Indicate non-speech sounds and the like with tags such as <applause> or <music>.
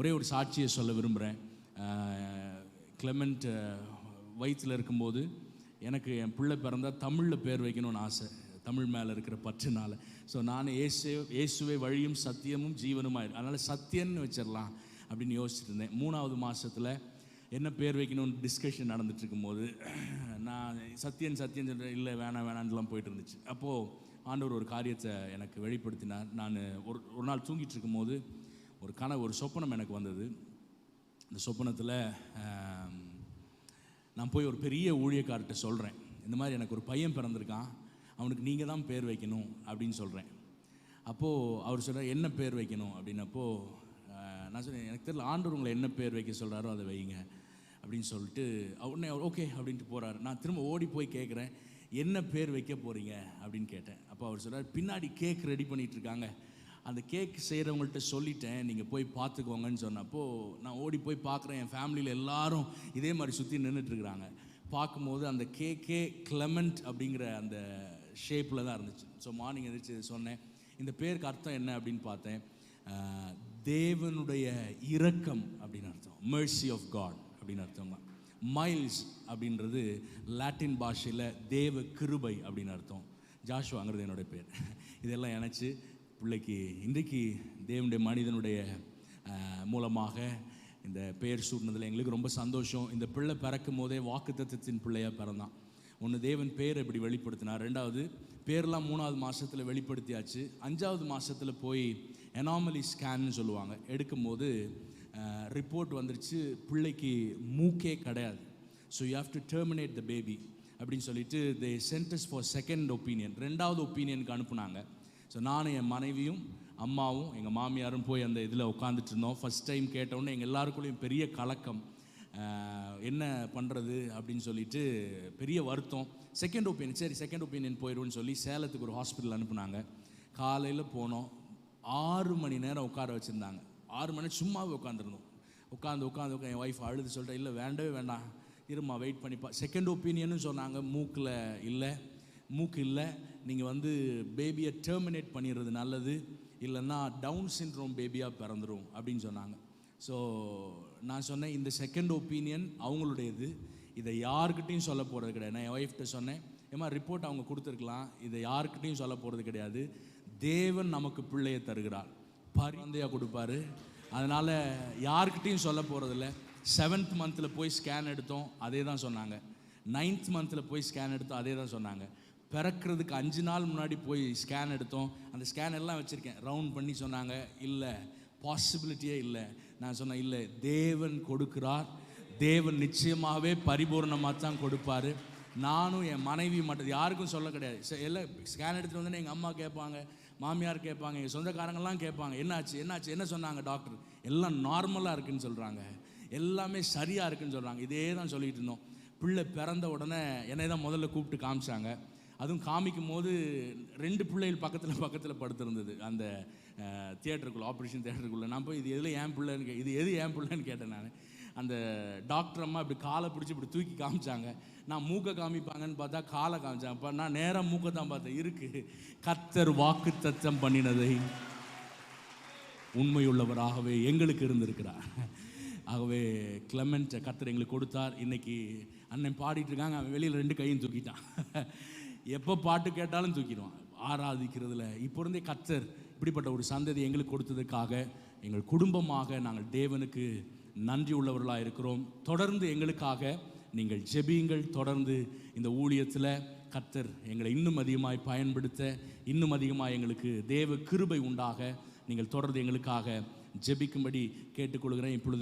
ஒரே ஒரு சாட்சியை சொல்ல விரும்புகிறேன் கிளமெண்ட் வயிற்றில் இருக்கும்போது எனக்கு என் பிள்ளை பிறந்தால் தமிழில் பேர் வைக்கணும்னு ஆசை. தமிழ் மேலே இருக்கிற பற்றுனால். ஸோ நான் இயேசு இயேசுவே வழியும் சத்தியமும் ஜீவனுமாய் அதனால் சத்தியன்னு வச்சிடலாம் அப்படின்னு யோசிச்சுட்டு இருந்தேன். மூணாவது மாதத்தில் என்ன பேர் வைக்கணும்னு டிஸ்கஷன் நடந்துட்டு இருக்கும்போது நான் சத்தியன் சத்தியன் சொல்கிறேன் இல்லை வேணாம் வேணான்லாம் போயிட்டு இருந்துச்சு அப்போது ஆண்டவர் ஒரு காரியத்தை எனக்கு வெளிப்படுத்தினார். நான் ஒரு ஒரு நாள் தூங்கிட்டு இருக்கும்போது ஒரு கனவு ஒரு சொப்பனம் எனக்கு வந்தது. இந்த சொப்பனத்தில் நான் போய் ஒரு பெரிய ஊழியக்கார்ட்ட சொல்கிறேன் இந்த மாதிரி எனக்கு ஒரு பையன் பிறந்திருக்கான். அவனுக்கு நீங்கள் தான் பேர் வைக்கணும் அப்படின்னு சொல்கிறேன் அப்போது அவர் சொல்கிறார் என்ன பேர் வைக்கணும்? அப்படின்னப்போ நான் சொன்னேன் எனக்கு தெரியல ஆண்டவர் உங்களை என்ன பேர் வைக்க சொல்கிறாரோ அதை வைங்க. அப்படின்னு சொல்லிட்டு உடனே ஓகே அப்படின்ட்டு போகிறாரு நான் திரும்ப ஓடி போய் கேட்குறேன் என்ன பேர் வைக்க போகிறீங்க அப்படின்னு கேட்டேன். அப்போ அவர் சொல்கிறார் பின்னாடி கேக் ரெடி பண்ணிகிட்ருக்காங்க இருக்காங்க. அந்த கேக் செய்கிறவங்கள்ட்ட சொல்லிட்டேன் நீங்கள் போய் பார்த்துக்கோங்கன்னு சொன்னப்போ நான் ஓடி போய் பார்க்குறேன் என் ஃபேமிலியில் எல்லாரும் இதே மாதிரி சுற்றி நின்றுட்டுருக்குறாங்க பார்க்கும்போது அந்த கேக்கே கிளமெண்ட் அப்படிங்கிற அந்த ஷேப்பில் தான் இருந்துச்சு. ஸோ மார்னிங் எதிர்த்து சொன்னேன். இந்த பேருக்கு அர்த்தம் என்ன அப்படின்னு பார்த்தேன். தேவனுடைய இரக்கம் அப்படின்னு அர்த்தம். மெர்சி ஆஃப் காட் அப்படின்னு அர்த்தம் மைல்ஸ் அப்படின்றது லாட்டின் பாஷையில் தேவ கிருபை அப்படின்னு அர்த்தம். ஜாஷுவாங்கிறது என்னுடைய பேர். <laughs> இதெல்லாம் இணைச்சி பிள்ளைக்கு இன்றைக்கு தேவனுடைய மனிதனுடைய மூலமாக இந்த பெயர் சூடினதில் எங்களுக்கு ரொம்ப சந்தோஷம். இந்த பிள்ளை பிறக்கும் போதே வாக்குத்தத்தத்தின் பிள்ளையாக பிறந்தான். ஒன்று தேவன் பேர் இப்படி வெளிப்படுத்தினார். ரெண்டாவது பேர்லாம் மூணாவது மாதத்தில் வெளிப்படுத்தியாச்சு. அஞ்சாவது மாதத்தில் போய் எனாமலி ஸ்கேன்னு சொல்லுவாங்க. எடுக்கும்போது ரிப்போர்ட் வந்துருச்சு பிள்ளைக்கு மூக்கே கிடையாது. So you have to terminate the baby அப்படின்னு சொல்லிட்டு they sends for second opinion ரெண்டாவது ஒப்பீனியனுக்கு அனுப்புனாங்க. ஸோ நானும் என் மனைவியும் அம்மாவும் எங்கள் மாமியாரும் போய் அந்த இதில் உட்காந்துட்டு இருந்தோம் ஃபஸ்ட் டைம் கேட்டோன்னே எங்கள் எல்லாருக்குள்ளேயும் பெரிய கலக்கம். என்ன பண்ணுறது அப்படின்னு சொல்லிட்டு பெரிய வருத்தம். செகண்ட் ஒப்பீனியன் சரி செகண்ட் ஒப்பீனியன் போயிடுவோன்னு சொல்லி சேலத்துக்கு ஒரு ஹாஸ்பிட்டல் அனுப்புனாங்க. காலையில் போனோம். ஆறு மணி நேரம் உட்கார வச்சுருந்தாங்க. ஆறு மணி நேரம் சும்மாவே உட்காந்துருந்தோம் உட்காந்து உட்காந்து உட்காந்து என் ஒய்ஃப் அழுது சொல்லிட்டேன் இல்லை வேண்டவே வேண்டாம். இருமா வெயிட் பண்ணிப்பா. செகண்ட் ஒப்பீனியன்னு சொன்னாங்க. மூக்கில் இல்லை. மூக்கு இல்லை. நீங்கள் வந்து பேபியை டெர்மினேட் பண்ணிடுறது நல்லது இல்லைன்னா டவுன் சிண்ட்ரோம் பேபியாக பிறந்துடும் அப்படின்னு சொன்னாங்க. ஸோ நான் சொன்னேன் இந்த செகண்ட் ஒப்பீனியன் அவங்களுடையது. இதை யாருக்கிட்டையும் சொல்ல போகிறது கிடையாது. நான் என் ஒய்ஃப்ட்ட சொன்னேன் ஏமா ரிப்போர்ட் அவங்க கொடுத்துருக்கலாம். இதை யாருக்கிட்டையும் சொல்ல போகிறது கிடையாது. தேவன் நமக்கு பிள்ளையை தருகிறார். பரிந்தையாக கொடுப்பாரு. அதனால் யாருக்கிட்டையும் சொல்ல போகிறதில்ல செவன்த் மந்தில் போய் ஸ்கேன் எடுத்தோம் அதே தான் சொன்னாங்க. நைன்த் மந்தில் போய் ஸ்கேன் எடுத்தோம் அதே தான் சொன்னாங்க. பிறக்கிறதுக்கு அஞ்சு நாள் முன்னாடி போய் ஸ்கேன் எடுத்தோம். அந்த ஸ்கேன் எல்லாம் வச்சுருக்கேன். ரவுண்ட் பண்ணி சொன்னாங்க இல்லை பாசிபிலிட்டியே இல்லை. நான் சொன்னேன் இல்லை தேவன் கொடுக்கிறார். தேவன் நிச்சயமாகவே பரிபூர்ணமாக தான் கொடுப்பாரு. நானும் என் மனைவி மட்டும் யாருக்கும் சொல்ல கிடையாது. எல்லாம் ஸ்கேன் எடுத்துகிட்டு வந்து எங்கள் அம்மா கேட்பாங்க மாமியார் கேட்பாங்க எங்கள் சொந்தக்காரங்கள்லாம் கேட்பாங்க என்னாச்சு என்னாச்சு என்ன சொன்னாங்க டாக்டர் எல்லாம் நார்மலாக இருக்குன்னு சொல்கிறாங்க எல்லாமே சரியாக இருக்குன்னு சொல்கிறாங்க இதே தான் சொல்லிகிட்டு இருந்தோம். பிள்ளை பிறந்த உடனே என்னை தான் முதல்ல கூப்பிட்டு காமிச்சாங்க. அதுவும் காமிக்கும் போது ரெண்டு பிள்ளைகள் பக்கத்தில் பக்கத்தில் படுத்திருந்தது. அந்த தியேட்டருக்குள்ளே ஆப்ரேஷன் தியேட்டருக்குள்ளே நான் போய் இது எதில் ஏன் பிள்ளைன்னு கே இது எது ஏன் பிள்ளைன்னு கேட்டேன் நான். அந்த டாக்டர் அம்மா இப்படி காலை பிடிச்சி இப்படி தூக்கி காமிச்சாங்க. நான் மூக்கை காமிப்பாங்கன்னு பார்த்தா காலை காமிச்சாங்க. அப்போ நான் நேராக மூக்கை தான் பார்த்தேன். இருக்கு. கத்தர் வாக்கு தத்தம் பண்ணினதை உண்மையுள்ளவராகவே எங்களுக்கு இருந்திருக்கிறார். ஆகவே கிளமெண்ட் கத்தர் எங்களுக்கு கொடுத்தார். இன்றைக்கி அண்ணன் பாடிட்டு இருக்காங்க. அவன் வெளியில் ரெண்டு கையும் தூக்கிட்டான். எப்போ பாட்டு கேட்டாலும் தூக்கிடுவான். ஆராதிக்கிறதுல இப்போ இருந்தே கத்தர் இப்படிப்பட்ட ஒரு சந்ததி எங்களுக்கு கொடுத்ததுக்காக எங்கள் குடும்பமாக நாங்கள் தேவனுக்கு நன்றி உள்ளவர்களாக இருக்கிறோம். தொடர்ந்து எங்களுக்காக நீங்கள் ஜெபியுங்கள். தொடர்ந்து இந்த ஊழியத்தில் கத்தர் எங்களை இன்னும் அதிகமாய் பயன்படுத்த இன்னும் அதிகமாக எங்களுக்கு தேவ கிருபை உண்டாக நீங்கள் தொடர்ந்து எங்களுக்காக ஜெபிக்கும்படி கேட்டுக்கொள்கிறேன். இப்பொழுது